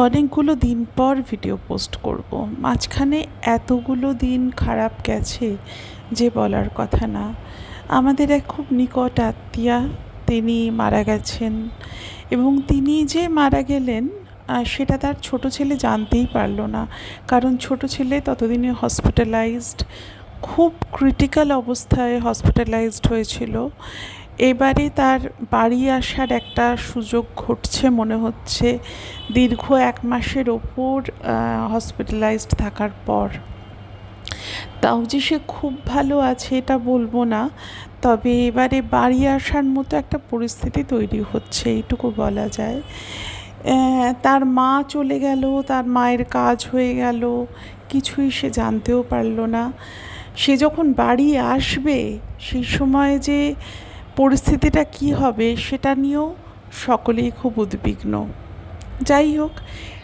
অনেকগুলো দিন পর ভিডিও পোস্ট করব। মাঝখানে এতগুলো দিন খারাপ গেছে যে বলার কথা না। আমাদের এক খুব নিকট আত্মীয়া, তিনি মারা গেছেন এবং তিনি যে মারা গেলেন সেটা তার ছোট ছেলে জানতেই পারল না। কারণ ছোট ছেলে ততদিনে হসপিটালাইজড খুব ক্রিটিক্যাল অবস্থায় হসপিটালাইজড হয়েছিল। এবারে তার বাড়ি আসার একটা সুযোগ ঘটছে মনে হচ্ছে। দীর্ঘ এক মাসের ওপর হসপিটালাইজড থাকার পর। তাও যে সে খুব ভালো আছে এটা বলব না, তবে এবারে বাড়ি আসার মতো একটা পরিস্থিতি তৈরি হচ্ছে, এইটুকু বলা যায়। তার মা চলে গেল, তার মায়ের কাজ হয়ে গেল, কিছুই সে জানতেও পারল না। সে যখন বাড়ি আসবে, সেই সময় যে পরিস্থিতিটা কি হবে সেটা নিয়েও সকলেই খুব উদ্বিগ্ন। যাই হোক,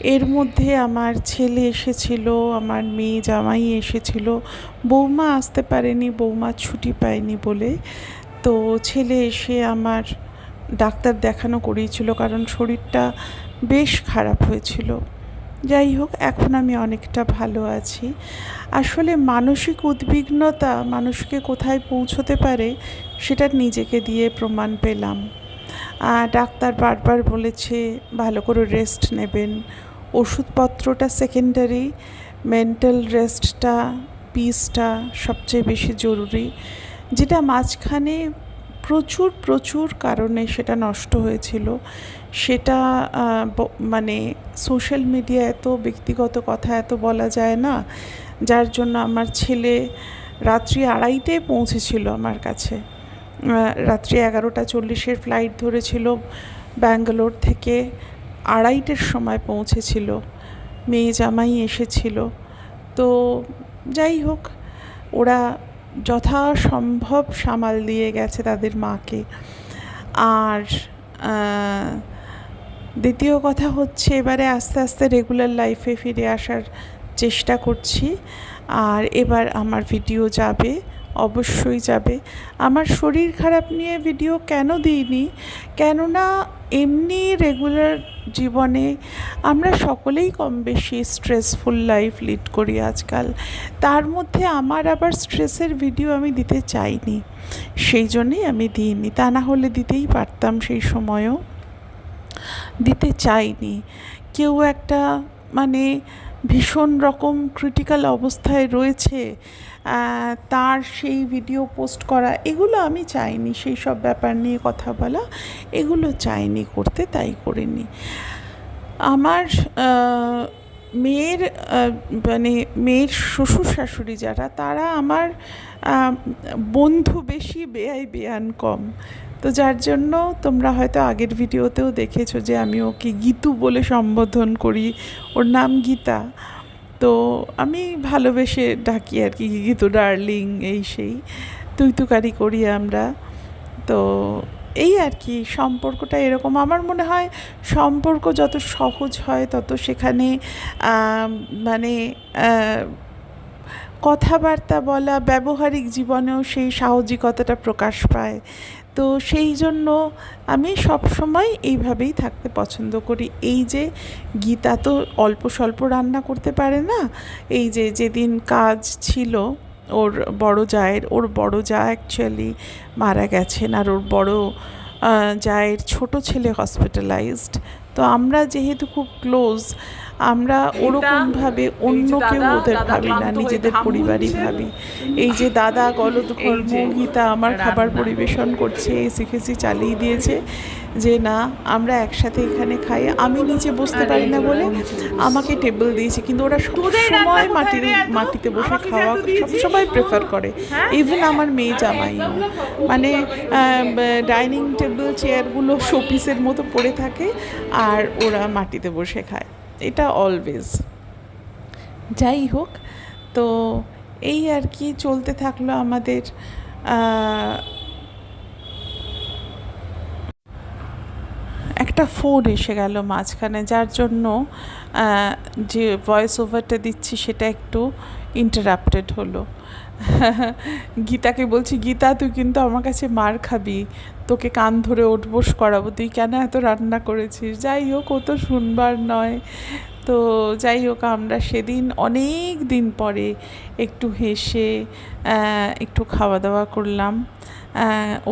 এর মধ্যে আমার ছেলে এসেছিল, আমার মেয়ে জামাই এসেছিল। বৌমা আসতে পারেনি, বৌমা ছুটি পায়নি বলে। তো ছেলে এসে আমার ডাক্তার দেখানো করিয়েছিল, কারণ শরীরটা বেশ খারাপ হয়েছিল। যাই হোক, এখন আমি অনেকটা ভালো আছি। আসলে মানসিক উদ্বিগ্নতা মানুষকে কোথায় পৌঁছতে পারে, সেটা নিজেকে দিয়ে প্রমাণ পেলাম। ডাক্তার বারবার বলেছে, ভালো করে রেস্ট নেবেন। ওষুধপত্রটা সেকেন্ডারি মেন্টাল রেস্টটা পিসটা সবচেয়ে বেশি জরুরি, যেটা মাঝখানে প্রচুর প্রচুর কারণে সেটা নষ্ট হয়েছিল। সেটা মানে সোশ্যাল মিডিয়া এত ব্যক্তিগত কথা এত বলা যায় না, যার জন্য আমার ছেলে রাত্রি আড়াইটায় পৌঁছেছিল আমার কাছে। রাত্রি এগারোটা চল্লিশের ফ্লাইট ধরেছিল ব্যাঙ্গালোর থেকে আড়াইটের সময় পৌঁছেছিল। মেয়ে জামাই এসেছিল। তো যাই হোক, ওরা যথাসম্ভব সামাল দিয়ে গেছে তাদের মাকে। আর দ্বিতীয় কথা হচ্ছে এবারে আস্তে আস্তে রেগুলার লাইফে ফিরে আসার চেষ্টা করছি। আর এবার আমার ভিডিও যাবে, অবশ্যই যাবে। আমার শরীর খারাপ নিয়ে ভিডিও কেন দিইনি? কেননা এমনি রেগুলার জীবনে আমরা সকলেই কম বেশি স্ট্রেসফুল লাইফ লিড করি আজকাল। তার মধ্যে আমার আবার স্ট্রেসের ভিডিও আমি দিতে চাইনি। সেই জন্যেই আমি দিইনি। তা না হলে দিতেই পারতাম সেই সময়ও। দিতে চাইনি। কেউ একটা মানে ভীষণ রকম ক্রিটিক্যাল অবস্থায় রয়েছে তার সেই ভিডিও পোস্ট করা, এগুলো আমি চাইনি সেই সব ব্যাপার নিয়ে কথা বলা, এগুলো চাইনি করতে, তাই করিনি। আমার মেয়ের মানে মেয়ের শ্বশুর শাশুড়ি যারা, তারা আমার বন্ধু বেশি বেআই বেয়ান কম। তো যার জন্য তোমরা হয়তো আগের ভিডিওতেও দেখেছ যে আমি ওকে গীতু বলে সম্বোধন করি। ওর নাম গীতা। তো আমি ভালোবেসে ডাকি আর কি, গীতু ডার্লিং, এই সেই। তুই তুকারি করি আমরা। তো এই আর কি, সম্পর্কটা এরকম। আমার মনে হয় সম্পর্ক যত সহজ হয়, তত সেখানে মানে কথাবার্তা বলা, ব্যবহারিক জীবনেও সেই সাহসিকতাটা প্রকাশ পায়। তো সেই জন্য আমি সবসময় এইভাবেই থাকতে পছন্দ করি। এই যে গীতা তো অল্প স্বল্প রান্না করতে পারে না, এই যে যেদিন কাজ ছিল, ওর বড় জায়ের, ওর বড় যা অ্যাকচুয়ালি মারা গেছেন আর ওর বড় জায়ের ছোট ছেলে হসপিটালাইজড তো আমরা যেহেতু খুব ক্লোজ আমরা ওরকমভাবে অন্য কেউ ওদের ভাবি না নিজেদের পরিবারই ভাবি। এই যে দাদা গলদ গীতা আমার খাবার পরিবেশন করছে এসি ফেসি চালিয়ে দিয়েছে যে না আমরা একসাথে এখানে খাই। আমি নিচে বসতে পারি না বলে। আমাকে টেবিল দিয়েছে। কিন্তু ওরা সবসময় মাটির মাটিতে বসে খাওয়া সবসময় প্রেফার করে। হ্যাঁ? ইভেন আমার মেয়ে জামাইও মানে ডাইনিং টেবিল চেয়ারগুলো শোপিসের মতো পড়ে থাকে আর ওরা মাটিতে বসে খায়। এটা অলওয়েজ যাই হোক, তো এই আর কি চলতে থাকল আমাদের একটা ফোন এসে গেল মাঝখানে, যার জন্য যে ভয়েস ওভারটা দিচ্ছি সেটা একটু ইন্টারাপ্টেড হলো। গীতাকে বলছি, গীতা, তুই কিন্তু আমার কাছে মার খাবি। তোকে কান ধরে ওঠবোস করাবো। তুই কেন এত রান্না করেছিস? যাই হোক, ও তো শুনবার নয়। তো যাই হোক, আমরা সেদিন অনেক দিন পরে একটু হেসে একটু খাওয়া দাওয়া করলাম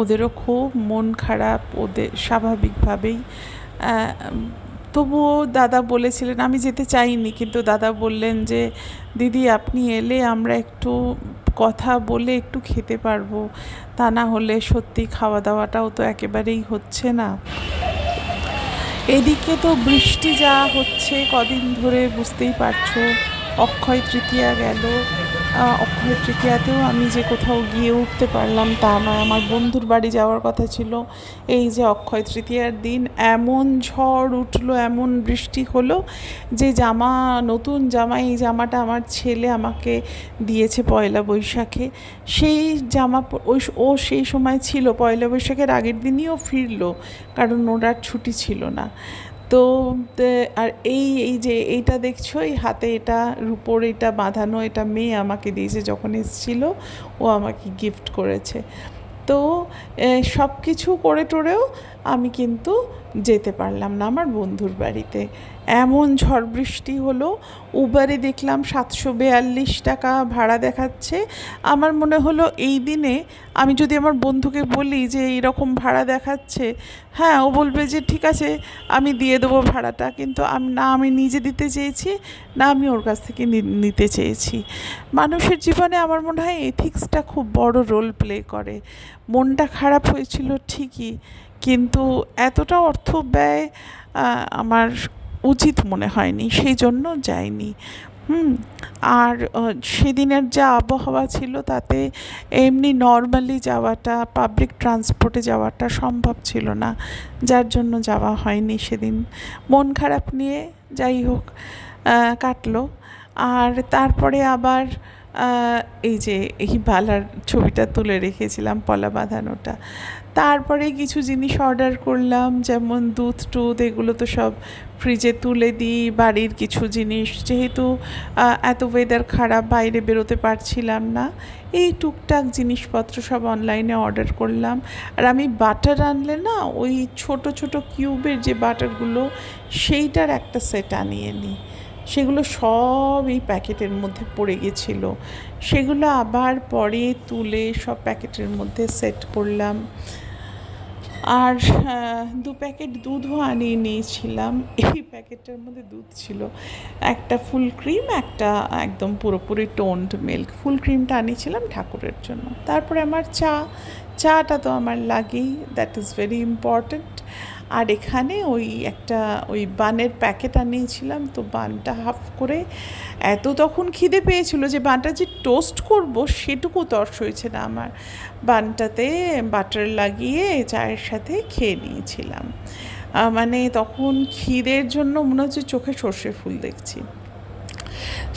ওদেরও খুব মন খারাপ। ওদের স্বাভাবিকভাবেই তবুও দাদা বলেছিলেন, আমি যেতে চাইনি। কিন্তু দাদা বললেন যে, দিদি, আপনি এলে আমরা একটু কথা বলে একটু খেতে পারব। তা না হলে সত্যি খাওয়া দাওয়াটাও তো একেবারেই হচ্ছে না। এদিকে তো বৃষ্টি যা হচ্ছে, কদিন ধরে বুঝতেই পারছ, অক্ষয় তৃতীয়া গেল। অক্ষয় তৃতীয়াতেও আমি যে কোথাও গিয়ে উঠতে পারলাম তা নয়। আমার বন্ধুর বাড়ি যাওয়ার কথা ছিল। এই যে অক্ষয় তৃতীয়ার দিন, এমন ঝড় উঠল, এমন বৃষ্টি হলো যে জামা, নতুন জামা, এই জামাটা আমার ছেলে আমাকে দিয়েছে পয়লা বৈশাখে। সেই জামা ওই ও সেই সময় ছিল পয়লা বৈশাখের আগের দিনই ও ফিরলো, কারণ ওর আর ছুটি ছিল না। তো আর এই এই যে এইটা দেখছ, এই হাতে এটা, রুপোর এটা বাঁধানো, এটা মেয়ে আমাকে দিয়েছে যখন এসেছিল, ও আমাকে গিফট করেছে। তো সব কিছু করে টোরেও আমি কিন্তু যেতে পারলাম না আমার বন্ধুর বাড়িতে। এমন ঝড় বৃষ্টি হলো, উবারে দেখলাম সাতশো বেয়াল্লিশ টাকা ভাড়া দেখাচ্ছে। আমার মনে হলো এই দিনে আমি যদি আমার বন্ধুকে বলি যে এইরকম ভাড়া দেখাচ্ছে হ্যাঁ ও বলবে যে ঠিক আছে, আমি দিয়ে দেবো ভাড়াটা। কিন্তু আমি, না আমি নিজে দিতে চেয়েছি, না আমি ওর কাছ থেকে নিতে চেয়েছি। মানুষের জীবনে আমার মনে হয় এথিক্সটা খুব বড় রোল প্লে করে। মনটা খারাপ হয়েছিল ঠিকই কিন্তু এতটা অর্থ ব্যয় আমার উচিত মনে হয়নি, সেই জন্য যাইনি। হুম, আর সেদিনের যা আবহাওয়া ছিল তাতে এমনি নর্মালি যাওয়াটা পাবলিক ট্রান্সপোর্টে যাওয়াটা সম্ভব ছিল না, যার জন্য যাওয়া হয়নি সেদিন। মন খারাপ নিয়ে যাই হোক কাটলো। আর তারপরে আবার এই যে এই বালার ছবিটা তুলে রেখেছিলাম পলা বাঁধানোটা। তারপরে কিছু জিনিস অর্ডার করলাম, যেমন দুধ টুধ, এগুলো তো সব ফ্রিজে তুলে দিই, বাড়ির কিছু জিনিস। যেহেতু এত ওয়েদার খারাপ, বাইরে বেরোতে পারছিলাম না, এই টুকটাক জিনিসপত্র সব অনলাইনে অর্ডার করলাম। আর আমি বাটার আনলে না, ওই ছোট ছোট কিউবের যে বাটারগুলো, সেইটার একটা সেট আনিয়ে নিই। সেগুলো সব এই প্যাকেটের মধ্যে পড়ে গেছিল। সেগুলো আবার পরে তুলে সব প্যাকেটের মধ্যে সেট করলাম। আর দু প্যাকেট দুধও আনিয়ে নিয়েছিলাম। এই প্যাকেটটার মধ্যে দুধ ছিল। একটা ফুল ক্রিম, একটা একদম পুরোপুরি টোন্ড মিল্ক। ফুল ক্রিমটা আনিয়েছিলাম ঠাকুরের জন্য। তারপরে আমার চা চাটা তো আমার লাগেই দ্যাট ইজ ভেরি ইম্পর্ট্যান্ট আর এখানে ওই একটা, ওই বানের প্যাকেট আনিয়েছিলাম, তো বানটা হাফ করে এত তখন খিদে পেয়েছিল যে বানটা যে টোস্ট করব সেটুকু তর্স হয়েছে না আমার। বানটাতে বাটার লাগিয়ে চায়ের সাথে খেয়ে নিয়েছিলাম। মানে তখন খিদের জন্য মনে হচ্ছে চোখে সর্ষে ফুল দেখছি।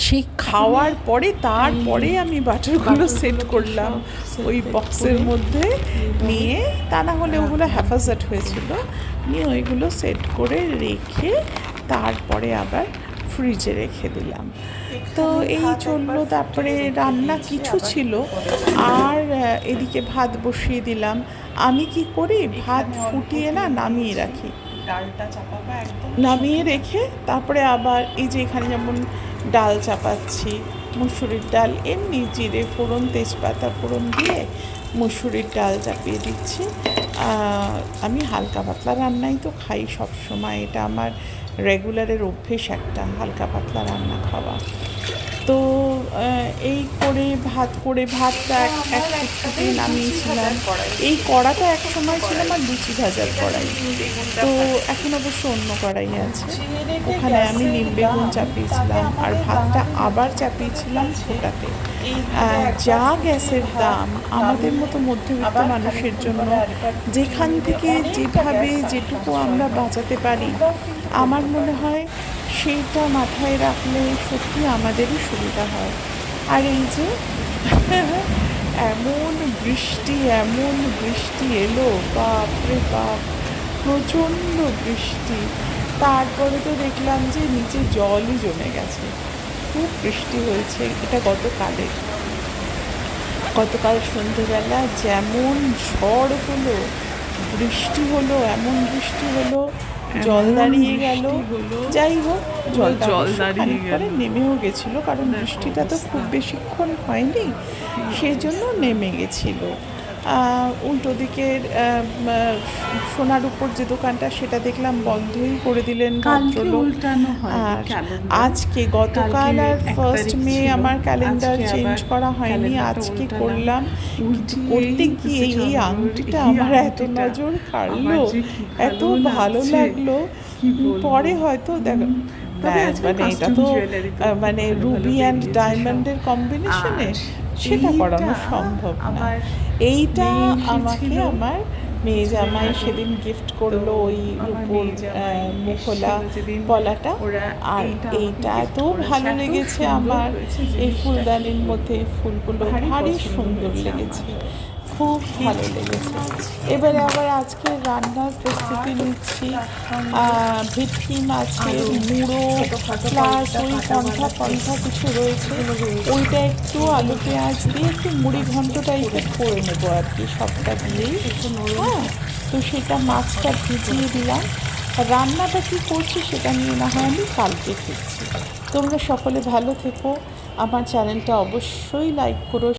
সেই খাওয়ার পরে তারপরে আমি বাটারগুলো সেট করলাম। ওই বক্সের মধ্যে নিয়ে তা না হলে ওগুলো হ্যাফাজাট হয়েছিল। নিয়ে ওইগুলো সেট করে রেখে তারপরে আবার ফ্রিজে রেখে দিলাম। তো এই চলল তারপরে রান্না কিছু ছিল। আর এদিকে ভাত বসিয়ে দিলাম। আমি কি করি? ভাত ফুটিয়ে না নামিয়ে রাখি। ডালটা চাপাবো একদম নামিয়ে রেখে তারপরে আবার এই যে এখানে যেমন ডাল চাপাচ্ছি, মুসুরির ডাল, এমনি জিরে ফোড়ন, তেজপাতা ফোড়ন দিয়ে মুসুরির ডাল চাপিয়ে দিচ্ছি। আমি হালকা পাতলা রান্নাই তো খাই সব সময় এটা আমার রেগুলারের অভ্যেস একটা হালকা পাতলা রান্না খাওয়া। তো এই করে ভাত করে ভাতটা এক এক ফুটফুটে নামিয়েছিলাম। এই কড়াটা এক সময় ছিল আমার লুচি ভাজার কড়াই। তো এখন অবশ্য অন্য কড়াই আছে। ওখানে আমি নিম বেগুন চাপিয়েছিলাম আর ভাতটা আবার চাপিয়েছিলাম ফোটাতে যা গ্যাসের দাম, আমাদের মতো মধ্যবিত্ত মানুষের জন্য যেখান থেকে যেভাবে যেটুকু আমরা বাঁচাতে পারি, আমার মনে হয় সেইটা মাথায় রাখলে সত্যি আমাদেরই সুবিধা হয়। আর এই যে এমন বৃষ্টি এমন বৃষ্টি এলো, বাপ রে বাপ, প্রচণ্ড বৃষ্টি। তারপরে তো দেখলাম যে নিচে জলই জমে গেছে। খুব বৃষ্টি হয়েছে, এটা গতকালের। গতকাল সন্ধেবেলা যেমন ঝড় হলো, বৃষ্টি হলো, এমন বৃষ্টি হলো জল দাঁড়িয়ে গেল। যাই হোক জল জল দাঁড়িয়ে গেল। নেমেও গেছিল কারণ বৃষ্টিটা তো খুব বেশিক্ষণ হয়নি সেই জন্য নেমে গেছিল। উল্টো দিকের সোনার উপর যে দোকানটা সেটা দেখলাম বন্ধই করে দিলেন হয় আর আজকে গতকাল আর ফার্স্ট মে আমার ক্যালেন্ডার চেঞ্জ করা হয়নি আজকে করলাম। করতে গিয়ে এই আংটিটা আমার এত নজর কাড়লো। এত ভালো লাগল। পরে হয়তো দেখ আজকাল মানে এটা তো মানে রুবি অ্যান্ড ডায়মন্ডের কম্বিনেশনে সেটা করানো সম্ভব না। এইটা আমাকে আমার মেয়ে জামাই সেদিন গিফট করল ওই রূপোর মুখোলা পলাটা। আর এইটা এত ভালো লেগেছে আমার এই ফুলদানির মধ্যে। ফুলগুলো ভারী সুন্দর লেগেছে। খুব ভালো লেগেছে। এবারে আবার আজকে রান্নার প্রস্তুতি নিচ্ছি ভেটকি মাছের মুড়ো প্লাস ওই কণ্ঠা কণ্ঠা কিছু রয়েছে। ওইটা একটু আলু পেঁয়াজ দিয়ে একটু মুড়ি ঘন্ট টাইপের করে নেব আর কি সবটা দিয়েই। হ্যাঁ তো সেটা মাছটা ভিজিয়ে দিলাম। রান্নাটা কী করছি সেটা নিয়ে না হয় আমি কালকে ফিরছি। তোমরা সকলে ভালো থেকো। আমার চ্যানেলটা অবশ্যই লাইক করো